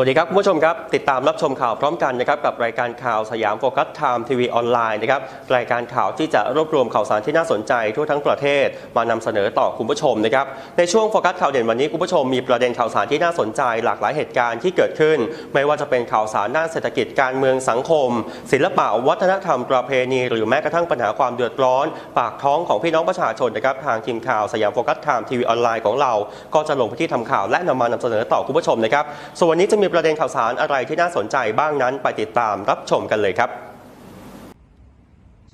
สวัสดีครับคุณผู้ชมครับ ติดตามรับชมข่าวพร้อมกันนะครับกับรายการข่าวสยามโฟกัสไทม์ทีวีออนไลน์นะครับรายการข่าวที่จะรวบรวมข่าวสารที่น่าสนใจทั่วทั้งประเทศมานำเสนอต่อคุณผู้ชมนะครับในช่วงโฟกัสข่าวเด่นวันนี้คุณผู้ชมมีประเด็นข่าวสารที่น่าสนใจ หลากหลายเหตุการณ์ที่เกิดขึ้น ไม่ว่าจะเป็นข่าวสารด้านเศรษฐกิจการเมืองสังคม ศิลปะวัฒนธรรมประเพณี หรือแม้กระทั่งปัญหาความเดือดร้อน ปากท้องของพี่น้องประชาชนนะครับทางทีมข่าวสยามโฟกัสไทม์ทีวีออนไลน์ของเรา ก็จะลงพื้นที่ทำข่าวและนำมานำเสนอต่อคุณผู้ชมนะครับส่วนวันนี้จะมีประเด็นข่าวสารอะไรที่น่าสนใจบ้างนั้น ไปติดตามรับชมกันเลยครับ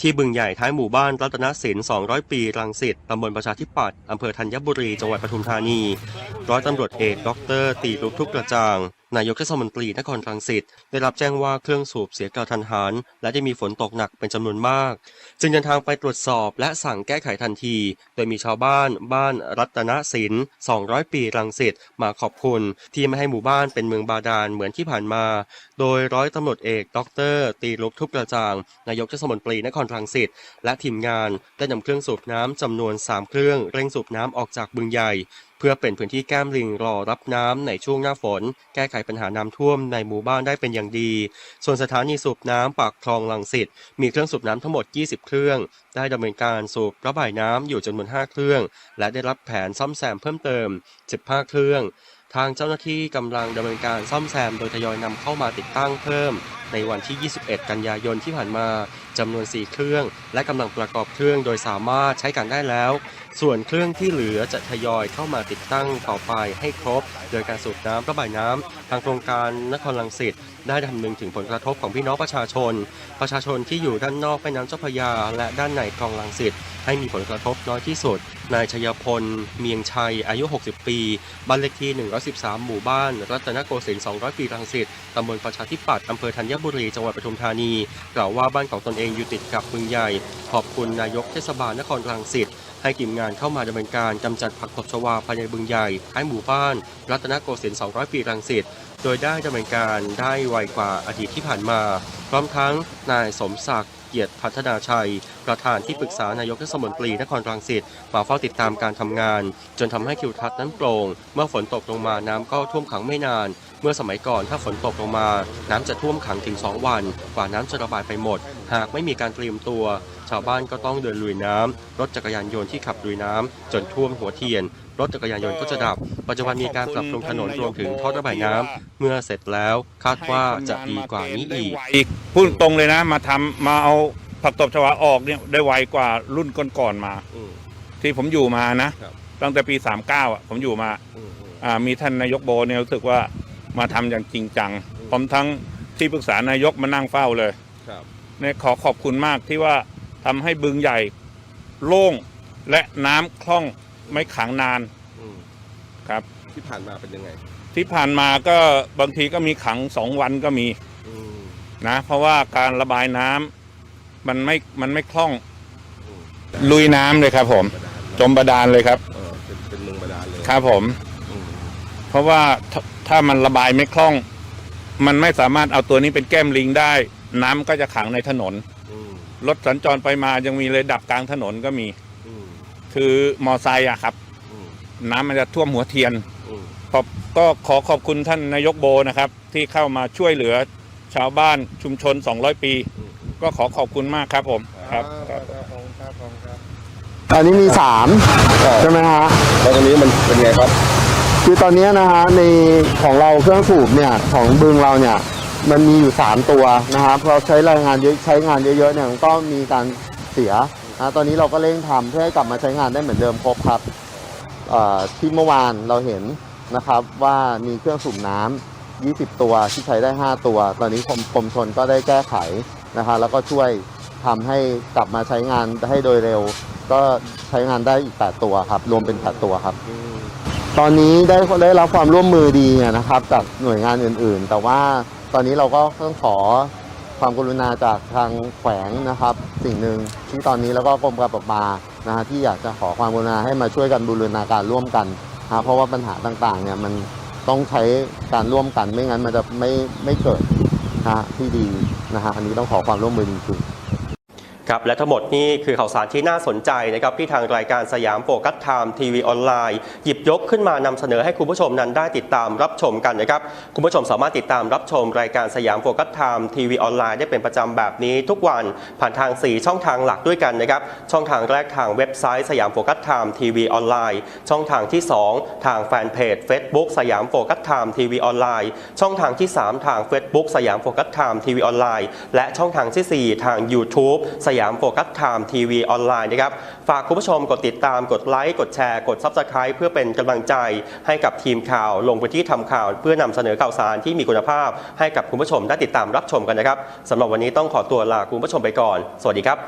ที่บึงใหญ่ท้ายหมู่บ้านรัตนศิลป์200 ปีรังสิตตำบลประชาธิปัตย์อำเภอธัญบุรี จังหวัดปทุมธานี ร้อยตำรวจเอก ดร ตีรุกทุกกระจ่างนายกเทศมนตรีนครรังสิตได้รับแจ้งว่าเครื่องสูบเสียกระทันหันและได้มีฝนตกหนักเป็นจำนวนมาก จึงเดินทางไปตรวจสอบและสั่งแก้ไขทันที โดยมีชาวบ้านบ้านรัตนศิลป์200 ปีรังสิตมาขอบคุณที่ไม่ให้หมู่บ้านเป็นเมืองบาดาลเหมือนที่ผ่านมา โดยร้อยตำรวจเอกดรตีรุกทุกกระจ่าง นายกเทศมนตรีนครรังสิตและทีมงานได้นำเครื่องสูบน้ำจำนวน 3 เครื่องเร่งสูบน้ำออกจากบึงใหญ่เพื่อเป็นพื้นที่แก้มลิงรอรับน้ำในช่วงหน้าฝน แก้ไขปัญหาน้ำท่วมในหมู่บ้านได้เป็นอย่างดี ส่วนสถานีสูบน้ำปากคลองลังสิตมีเครื่องสูบน้ำทั้งหมด 20 เครื่อง ได้ดำเนินการสูบระบายน้ำอยู่จำนวน 5 เครื่อง และได้รับแผนซ่อมแซมเพิ่มเติม 15 เครื่อง ทางเจ้าหน้าที่กำลังดำเนินการซ่อมแซมโดยทยอยนำเข้ามาติดตั้งเพิ่ม ในวันที่ 21 กันยายนที่ผ่านมาจำนวน 4 เครื่อง และกำลังประกอบเครื่องโดยสามารถใช้การได้แล้วส่วนเครื่องที่เหลือจะทยอยเข้ามาติดตั้งต่อไปให้ครบ โดยการสูบน้ำระบายน้ำทางโครงการนครลังสิตได้ดำนึงถึงผลกระทบของพี่น้องประชาชน ประชาชนที่อยู่ด้านนอกแม่น้ำเจ้าพระยา และด้านในคลองลังสิตให้มีผลกระทบน้อยที่สุด นายชยพล เมียงชัย อายุ 60 ปี บ้านเลขที่ 113 หมู่บ้าน รัตนโกสินทร์ 200 ปีรังสิต ตำบลประชาธิปัตย์อำเภอธัญบุรี จังหวัดปทุมธานี กล่าวว่าบ้านของตนเองอยู่ติดกับบึงใหญ่ ขอบคุณนายกเทศบาลนครรังสิต ให้ทีมงานเข้ามาดำเนินการกำจัดผักตบชวาภายในบึงใหญ่ท้ายหมู่บ้าน รัตนโกสินทร์ 200 ปีรังสิตโดยได้ดำเนินการได้ไวกว่าอาทิตย์ที่ผ่านมา พร้อมทั้งนายสมศักดิ์เกียรติพัฒนาชัย ประธานที่ปรึกษานายกเทศมนตรีนครรังสิตมาเฝ้าติดตามการทำงาน จนทำให้คิวทัศน์นั้นโปร่ง เมื่อฝนตกลงมาน้ำก็ท่วมขังไม่นาน เมื่อสมัยก่อนถ้าฝนตกลงมา น้ำจะท่วมขังถึง 2 วัน กว่าน้ำจะระบายไปหมด หากไม่มีการเตรียมตัว ชาวบ้านก็ต้องเดินลุยน้ำรถจักรยานยนต์ที่ขับลุยน้ำจนท่วมหัวเทียน รถจักรยานยนต์ก็จะดับ ปัจจุบันมีการปรับปรุงถนนรวมถึงท่อระบายน้ำเมื่อเสร็จแล้วคาดว่าจะดีกว่านี้อีกอีกพูดตรงเลยนะ มาทำมาเอาผักตบชวาออกเนี่ยได้ไวกว่ารุ่นก่อนๆมา ที่ผมอยู่มานะครับตั้งแต่ปี 39อะผมอยู่มาอ่ามีท่านนายกโบเนี่ยรู้สึกว่า มาทำอย่างจริงจังพร้อมทั้งที่ปรึกษานายกมานั่งเฝ้าเลยครับ เนี่ยขอขอบคุณมากที่ว่าทำให้บึงใหญ่โล่งและน้ำคล่องไม่ขังนานอืมครับ ที่ผ่านมาเป็นยังไง ที่ผ่านมาก็บางทีก็มีขังสองวันก็มีอืมนะ เพราะว่าการระบายน้ำมันไม่มันไม่คล่องอืมลุยน้ำเลยครับผม บาดาลจมบาดาลเลยครับเออเป็นเป็นเมืองบาดาลเลยครับผม อืมเพราะว่า ถ้าถ้ามันระบายไม่คล่อง มันไม่สามารถเอาตัวนี้เป็นแก้มลิงได้ น้ำก็จะขังในถนน อืมรถสัญจรไปมายังมีเลยดับกลางถนนก็มี อืมคือมอไซค์อะครับ อืมน้ำมันจะท่วมหัวเทียน อืมขอบก็ขอขอบคุณท่านนายกโบนะครับ ที่เข้ามาช่วยเหลือชาวบ้านชุมชน 200 ปี อืมก็ขอขอบคุณมากครับผมครับครับครับครับครับตอนนี้มีสามใช่ไหมฮะแล้วตรงนี้มันเป็นไงครับ คือตอนนี้นะฮะในของเราเครื่องสูบเนี่ยของบึงเราเนี่ยมันมีอยู่ 3 ตัวนะครับเราใช้แรงงานเยอะใช้งานเยอะๆเนี่ยมันก็มีการเสียนะตอนนี้เราก็เร่งทำเพื่อให้กลับมาใช้งานได้เหมือนเดิมครบครับที่เมื่อวานเราเห็นนะครับว่ามีเครื่องสูบน้ำ20 ตัวที่ใช้ได้ 5 ตัว ตอนนี้กรมกรมชนก็ได้แก้ไขนะฮะแล้วก็ช่วยทำให้กลับมาใช้งานให้โดยเร็ว ก็ใช้งานได้อีก 8 ตัวครับ รวมเป็น 8 ตัวครับ ตอนนี้ได้ได้รับความร่วมมือดีนะครับจากหน่วยงานอื่นๆ แต่ว่าตอนนี้เราก็ต้องขอความกรุณาจากทางแขวงนะครับ สิ่งหนึ่งที่ตอนนี้แล้วก็กรมการประปานะฮะที่อยากจะขอความกรุณาให้มาช่วยกันบูรณาการร่วมกันนะเพราะว่าปัญหาต่างๆเนี่ยมันต้องใช้การร่วมกันไม่งั้นมันจะไม่ไม่เกิดนะฮะที่ดีนะฮะอันนี้ต้องขอความร่วมมือจริงๆ ครับและทั้งหมดนี่คือข่าวสารที่น่าสนใจนะครับที่ทางรายการสยามโฟกัสไทม์ทีวีออนไลน์หยิบยกขึ้นมานำเสนอให้คุณผู้ชมนั้นได้ติดตามรับชมกันนะครับคุณผู้ชมสามารถติดตามรับชมรายการสยามโฟกัสไทม์ทีวีออนไลน์ได้เป็นประจำแบบนี้ ทุกวันผ่านทาง 4 ช่องทางหลักด้วยกันนะครับช่องทางแรกทางเว็บไซต์สยามโฟกัสไทม์ทีวีออนไลน์ช่องทางที่ 2 ทางแฟนเพจ Facebook สยามโฟกัสไทม์ทีวีออนไลน์ช่องทางที่ 3 ทาง Facebook สยามโฟกัสไทม์ทีวีออนไลน์และช่องทางทีสี่4 ทาง YouTube สยามโฟกัสไทม์ทีวีออนไลน์นะครับ ฝากคุณผู้ชมกดติดตามกดไลค์กดแชร์กดซับสไคร b ์เพื่อเป็นกำลังใจให้กับทีมข่าวลงพื้นที่ทำข่าว เพื่อนำเสนอข่าวสารที่มีคุณภาพ ให้กับคุณผู้ชมได้ติดตามรับชมกันนะครับสำหรับวันนี้ต้องขอตัวลาคุณผู้ชมไปก่อน สวัสดีครับ